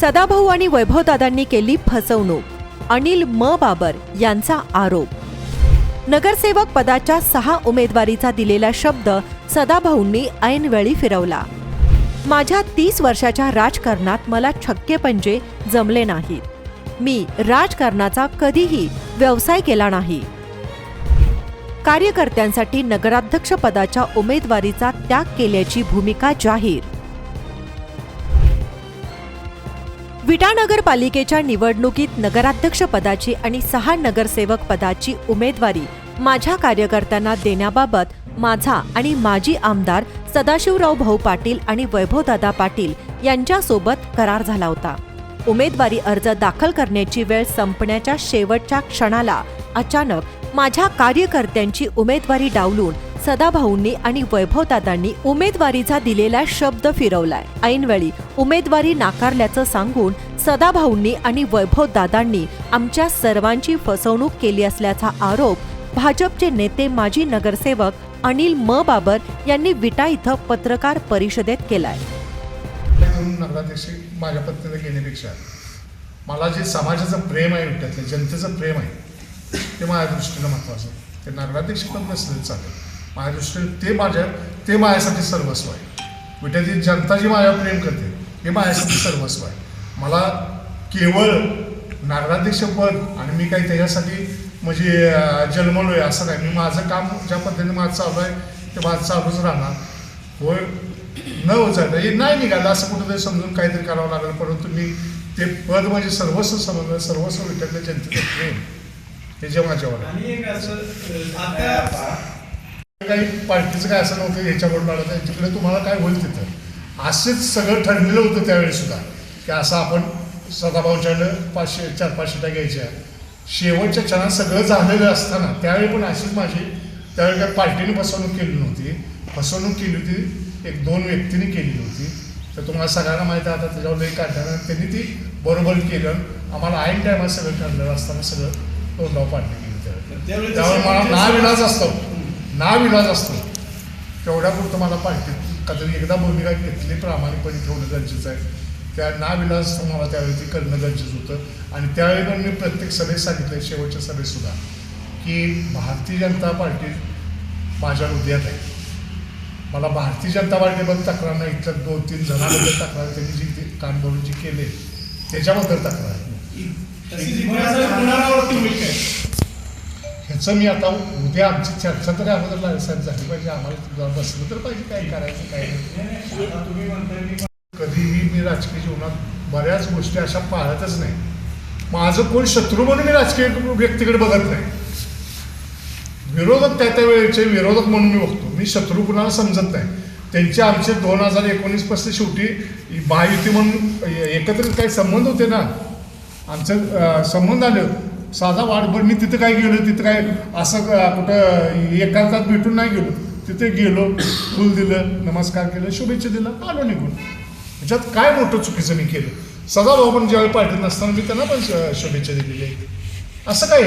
सदाभाऊ आणि वैभवदादांनी केली फसवणूक. अनिल म. बाबर यांचा आरोप. नगरसेवक पदाच्या सहा उमेदवारीचा दिलेला शब्द सदाभाऊंनी ऐनवेळी फिरवला. माझ्या तीस वर्षाच्या राजकारणात मला छक्के पंजे जमले नाहीत. मी राजकारणाचा कधीही व्यवसाय केला नाही. कार्यकर्त्यांसाठी नगराध्यक्ष पदाच्या उमेदवारीचा त्याग केल्याची भूमिका जाहीर. विटा नगरपालिकेच्या निवडणुकीत नगराध्यक्षपदाची आणि सहा नगरसेवक पदाची उमेदवारी माझ्या कार्यकर्त्यांना देण्याबाबत माझा आणि माजी आमदार सदाशिवराव भाऊ पाटील आणि वैभवदादा पाटील यांच्यासोबत करार झाला होता. उमेदवारी अर्ज दाखल करण्याची वेळ संपण्याच्या शेवटच्या क्षणाला अचानक माझ्या कार्यकर्त्यांची उमेदवारी डावलून सदाभाऊंनी आणि वैभवदादांनी उमेदवारीचा दिलेला शब्द फिरवलाय. ऐनवेळी उमेदवारी नाकारल्याचं सांगून सदाभाऊंनी आणि वैभवदादांनी आमच्या सर्वांची फसवणूक केली असल्याचा आरोप भाजपचे नेते माजी नगरसेवक अनिल म. बाबर यांनी विटा इथं पत्रकार परिषदेत केलाय. माझ्या पत्नीला घेण्यापेक्षा मला जे समाजाचं प्रेम आहे विट्यातलं जनतेचं प्रेम आहे ते माझ्या दृष्टीनं महत्त्वाचं ते नगराध्यक्ष पण नसलं चालेल. माझ्या दृष्टीने ते माझ्या ते माझ्यासाठी सर्वस्व आहे. विट्याची जनता जी माझ्यावर प्रेम करते हे माझ्यासाठी सर्वस्व आहे. मला केवळ नागराध्यक्ष पद आणि मी काही त्याच्यासाठी म्हणजे जन्मलो जन्मलोय असं नाही. मी माझं काम ज्या पद्धतीने माझं चालू आहे ते माझं चालूच राहणार. होय न उचलता हे नाही निघालं असं कुठंतरी समजून काहीतरी करावं लागलं परंतु मी ते पद म्हणजे सर्वस्व समजलं सर्वस्व विठ्ठल जनतेचं प्रेम. हे जे माझ्यावर काही पार्टीचं काय असं नव्हतं ह्याच्यावर लढत त्यांच्याकडे तुम्हाला काय होईल तिथं? असेच सगळं ठरलेलं होतं त्यावेळी सुद्धा. की असं आपण सदाभाऊच्याकडं पाचशे चार पाच शिटा घ्यायच्या. शेवटच्या क्षणात सगळं झालेलं असताना त्यावेळी पण अशीच माझी त्यावेळी काय पार्टीने फसवणूक केली नव्हती. फसवणूक केली होती एक दोन व्यक्तींनी केली होती. तर तुम्हाला सगळ्यांना माहिती आता त्याच्यावर लई काढल्यानं त्यांनी ती बरोबर केलं. आम्हाला ऐन टायमात सगळं ठरलेलं असताना सगळं तोंडाव पाडणी केली त्यावेळी. त्यावेळी मला नाविलाज असतो. नाविलाज असतो. तेवढ्यापुरतं मला पाहिजे. कधी एकदा भूमिका घेतली प्रामाणिकपणे ठेवणं गरजेचं आहे. त्या नाविलाज मला त्यावेळी ते करणं गरजेचं होतं. आणि त्यावेळी पण मी प्रत्येक सभेत सांगितलं शेवटच्या सभेतसुद्धा की भारतीय जनता पार्टी माझ्या हृदयात आहे. मला भारतीय जनता पार्टीबद्दल तक्रार नाही. इथल्या दोन तीन जणांबद्दल तक्रार त्यांनी जी ते काम करून जी केले त्याच्याबद्दल तक्रार आहे. ह्याचं मी आता उद्या आमची चर्चा तर अगोदर ला- झाली पाहिजे. आम्हाला बसलं तर पाहिजे काय करायचं काय नाही. तुम्ही म्हणताय कधीही मी राजकीय जीवनात बऱ्याच गोष्टी अशा पाळतच नाही. माझं कोण शत्रू म्हणून मी राजकीय व्यक्तीकडे बघत नाही. विरोधक त्या त्या वेळेचे विरोधक म्हणून मी बघतो. मी शत्रू कुणाला समजत नाही. त्यांचे आमचे दोन हजार एकोणीसपासून शेवटी महायुती म्हणून एकत्रित काही संबंध होते ना? आमचे संबंध आले. होते. साधा वाढभर मी तिथं काय गेलो तिथं काय असं कुठं एकांतात भेटून नाही गेलो. तिथे गेलो फुल दिलं नमस्कार केलं शुभेच्छा दिलं आलो निघून. ह्याच्यात काय मोठं चुकीचं मी केलं? सदाभाऊ पण ज्यावेळी पाठीत नसताना मी त्यांना पण शुभेच्छा दिलेली आहे असं काय